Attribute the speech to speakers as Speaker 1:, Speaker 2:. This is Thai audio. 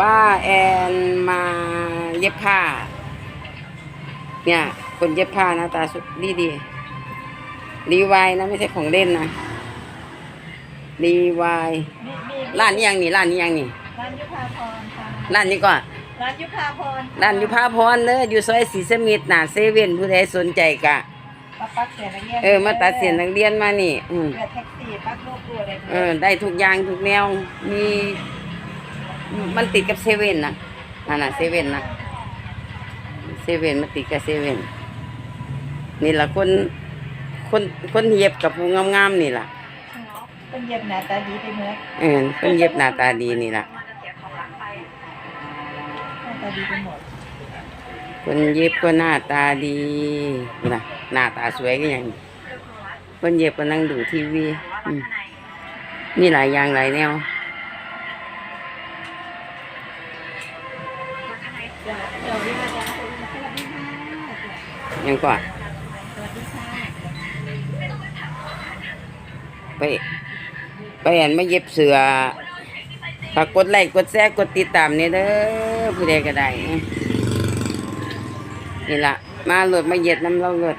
Speaker 1: ป้าแอนมาเย็บผ้า เนี่ย คนเย็บผ้าหนะตาสุดดีดีรีวายนะ ไม่ใช่ของเล่นนะรีวาย
Speaker 2: มีมี
Speaker 1: ร้านนี้ยังนี่ร้านนี้ยังนี่
Speaker 2: ร้านยุพาพรค่ะ
Speaker 1: ร้านนี้ก่อน
Speaker 2: ร้านยุพาพร
Speaker 1: ร้านอยู่พาพรเนอะอยู่ซอยสีสมิทหนาเซเว่นผู้ใดสนใจกะ
Speaker 2: มาปักเสียนักเรียน
Speaker 1: เออมาตัดเสียนนักเรียนมานี่อืม
Speaker 2: เกิดแท็กซี่ปักโลกตัวเลย
Speaker 1: เออได้ทุกอย่างทุกแนวมี มันติดกับเซเว่นนะนั่นน่ะเซเว่นนะเซเว่นมันติดกับเซเว่นนี่ล่ะคนคนคนเย็บกับผู้งามๆนี่ล่ะ
Speaker 2: เป็นเย็บหน้าตาดีไปเมื่อ
Speaker 1: เออคนเย็บหน้าตาดีนี่ล่ะ
Speaker 2: หน้าตาดีไปหมด
Speaker 1: คนเย็บก็หน้าตาดีนะหน้าตาสวยก็ยังคนเย็บก็นั่งดูทีวีอืมมีหลายอย่างหลายแนว
Speaker 2: ยวเดี๋ยววิมาจ้าสวัสดีค่ะ
Speaker 1: ยังก่อน
Speaker 2: สวัสดีค่ะ
Speaker 1: ไปไปเห็นมาเย็บเสือฝากกดไลค์กดแชร์กดติดตามนี่เด้อผู้ใดก็ได้นะนี่ล่ะมาโหลดมาเย็ดน้ำเราโหลด